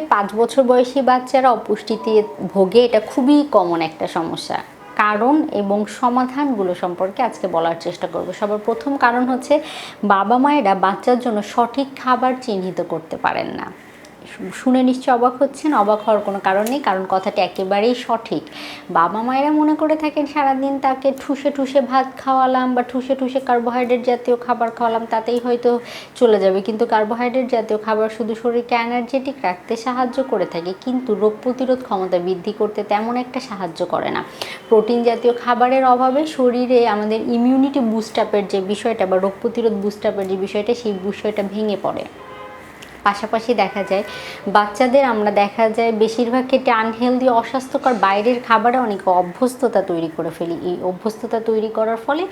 পাঁচ বছর বয়সী বাচ্চারা অপুষ্টিতে ভোগে, এটা খুবই কমন একটা সমস্যা। কারণ এবং সমাধানগুলো সম্পর্কে আজকে বলার চেষ্টা করব। সবার প্রথম কারণ হচ্ছে বাবা মায়েরা বাচ্চার জন্য সঠিক খাবার চিহ্নিত করতে পারেন না। শুনে নিশ্চয় অবাক হচ্ছেন। অবাক হওয়ার কোনো কারণ নেই, কারণ কথাটি একেবারেই সঠিক। বাবা মায়েরা মনে করে থাকেন, সারাদিন তাকে ঠুসে ঠুসে ভাত খাওয়ালাম বা ঠুসে ঠুসে কার্বোহাইড্রেট জাতীয় খাবার খাওয়ালাম, তাতেই হয়তো চলে যাবে। কিন্তু কার্বোহাইড্রেট জাতীয় খাবার শুধু শরীরকে এনার্জেটিক রাখতে সাহায্য করে থাকে, কিন্তু রোগ প্রতিরোধ ক্ষমতা বৃদ্ধি করতে তেমন একটা সাহায্য করে না। প্রোটিন জাতীয় খাবারের অভাবে শরীরে আমাদের ইমিউনিটি বুস্ট আপের যে বিষয়টা বা রোগ প্রতিরোধ বুস্ট আপের যে বিষয়টা, সেই বিষয়টা ভেঙে পড়ে। পাশাপাশি দেখা যায়, বাচ্চাদের আমরা দেখা যায় বেশিরভাগ ক্ষেত্রে আনহেলদি অস্বাস্থ্যকর বাইরের খাবারে অনেক অভ্যস্ততা তৈরি করে ফেলি। এই অভ্যস্ততা তৈরি করার ফলে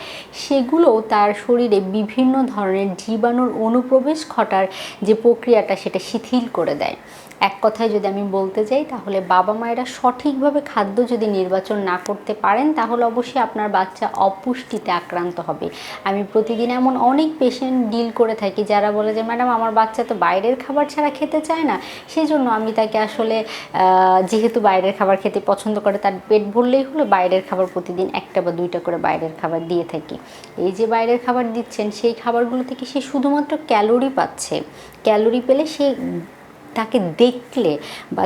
সেগুলো তার শরীরে বিভিন্ন ধরনের জীবাণুর অনুপ্রবেশ ঘটার যে প্রক্রিয়াটা সেটা শিথিল করে দেয়। এক কথায় যদি আমি বলতে যাই, তাহলে বাবা মায়েরা সঠিকভাবে খাদ্য যদি নির্বাচন না করতে পারেন, তাহলে অবশ্যই আপনার বাচ্চা অপুষ্টিতে আক্রান্ত হবে। আমি প্রতিদিন এমন অনেক পেশেন্ট ডিল করে থাকি, যারা বলে যে, ম্যাডাম, আমার বাচ্চা তো বাইরের খাবার ছাড়া খেতে চায় না সেই জন্য আমি তাকে আসলে যেহেতু বাইরের খাবার খেতে পছন্দ করে, তার পেট ভরলেই হলো বাইরের খাবার প্রতিদিন একটা বা দুইটা করে বাইরের খাবার দিয়ে থাকি। এই যে বাইরের খাবার দিচ্ছেন, সেই খাবারগুলো থেকে সে শুধুমাত্র ক্যালোরি পাচ্ছে। ক্যালোরি পেলে সে তাকে দেখলে বা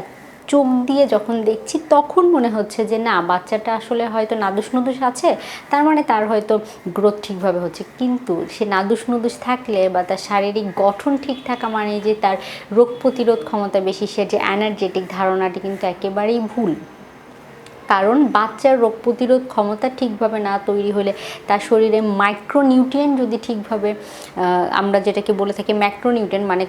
চোখ দিয়ে যখন দেখছি, তখন মনে হচ্ছে যে না, বাচ্চাটা আসলে হয়তো নাদুস নুদুস আছে, তার মানে তার হয়তো গ্রোথ ঠিকভাবে হচ্ছে। কিন্তু সে নাদুস নুদুস থাকলে বা তার শারীরিক গঠন ঠিক থাকা মানে যে তার রোগ প্রতিরোধ ক্ষমতা বেশি, সে যে এনার্জেটিক ধারণাটি কিন্তু একেবারেই ভুল। কারণ বাচ্চার রোগ প্রতিরোধ ক্ষমতা ঠিকভাবে না তৈরি হলে তার শরীরে মাইক্রোনিউট্রিয়েন্ট যদি ঠিকভাবে আমরা যেটাকে বলে থাকি ম্যাক্রোনিউট্রিয়েন্ট মানে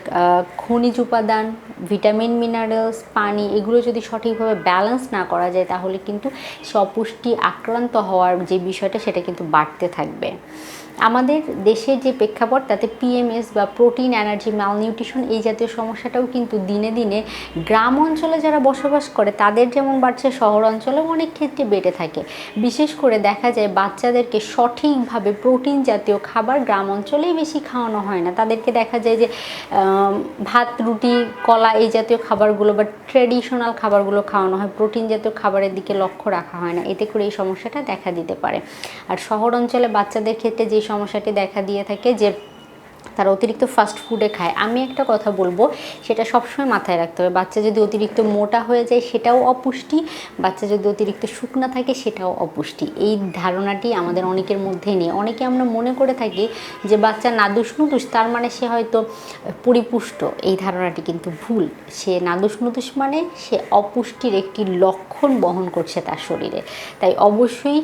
খনিজ উপাদান ভিটামিন মিনারেলস পানি, এগুলো যদি সঠিকভাবে ব্যালেন্স না করা যায় তাহলে কিন্তু সপুষ্টি আক্রান্ত হওয়ার যে বিষয়টা সেটা কিন্তু বাড়তে থাকবে। আমাদের দেশের যে প্রেক্ষাপট, তাতে পিএমএস বা প্রোটিন এনার্জি ম্যালনিউট্রিশন এই জাতীয় সমস্যাটাও কিন্তু দিনে দিনে গ্রাম অঞ্চলে যারা বসবাস করে, তাদের যেমন বাড়ছে, শহর অঞ্চলেও অনেক ক্ষেত্রে বেড়ে থাকে। বিশেষ করে দেখা যায় বাচ্চাদেরকে সঠিকভাবে প্রোটিন জাতীয় খাবার গ্রাম অঞ্চলেই বেশি খাওয়ানো হয় না। তাদেরকে দেখা যায় যে ভাত, রুটি, কলা এই জাতীয় খাবারগুলো বা ট্রেডিশনাল খাবারগুলো খাওয়ানো হয়। প্রোটিন জাতীয় খাবারের দিকে লক্ষ্য রাখা হয় না। এতে করে এই সমস্যাটা দেখা দিতে পারে। আর শহর অঞ্চলে বাচ্চাদের ক্ষেত্রে যে সমস্যাটি দেখা দিয়ে থাকে যে তারা অতিরিক্ত ফাস্ট ফুডে খায়। আমি একটা কথা বলব, সেটা সবসময় মাথায় রাখতে হবে। বাচ্চা যদি অতিরিক্ত মোটা হয়ে যায়, সেটাও অপুষ্টি। বাচ্চা যদি অতিরিক্ত শুকনা থাকে, সেটাও অপুষ্টি। এই ধারণাটি আমাদের অনেকের মধ্যে নেই। অনেকে আমরা মনে করে থাকি যে বাচ্চা নাদুস নুদুস তার মানে সে হয়তো পরিপুষ্ট। এই ধারণাটি কিন্তু ভুল। সে নাদুস নুদুস মানে সে অপুষ্টির একটি লক্ষণ বহন করছে তার শরীরে। তাই অবশ্যই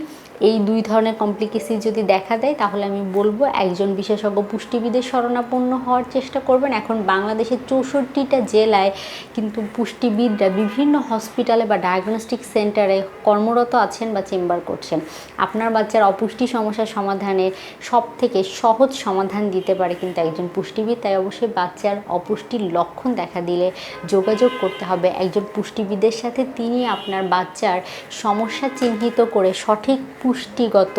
এই দুই ধরনের কমপ্লিকেসি যদি দেখা দেয়, তাহলে আমি বলব একজন বিশেষজ্ঞ পুষ্টিবিদের শরণাপন্ন হওয়ার চেষ্টা করবেন। এখন বাংলাদেশের চৌষট্টিটা জেলায় কিন্তু পুষ্টিবিদরা বিভিন্ন হসপিটালে বা ডায়াগনস্টিক সেন্টারে কর্মরত আছেন বা চেম্বার করছেন। আপনার বাচ্চার অপুষ্টি সমস্যার সমাধানের সব থেকে সহজ সমাধান দিতে পারে কিন্তু একজন পুষ্টিবিদ, তাই অবশ্যই বাচ্চার অপুষ্টির লক্ষণ দেখা দিলে যোগাযোগ করতে হবে। একজন পুষ্টিবিদের সাথে তিনি আপনার বাচ্চার সমস্যা চিহ্নিত করে সঠিক পুষ্টিগত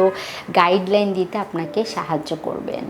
গাইডলাইন দিতে আপনাকে সাহায্য করবেন।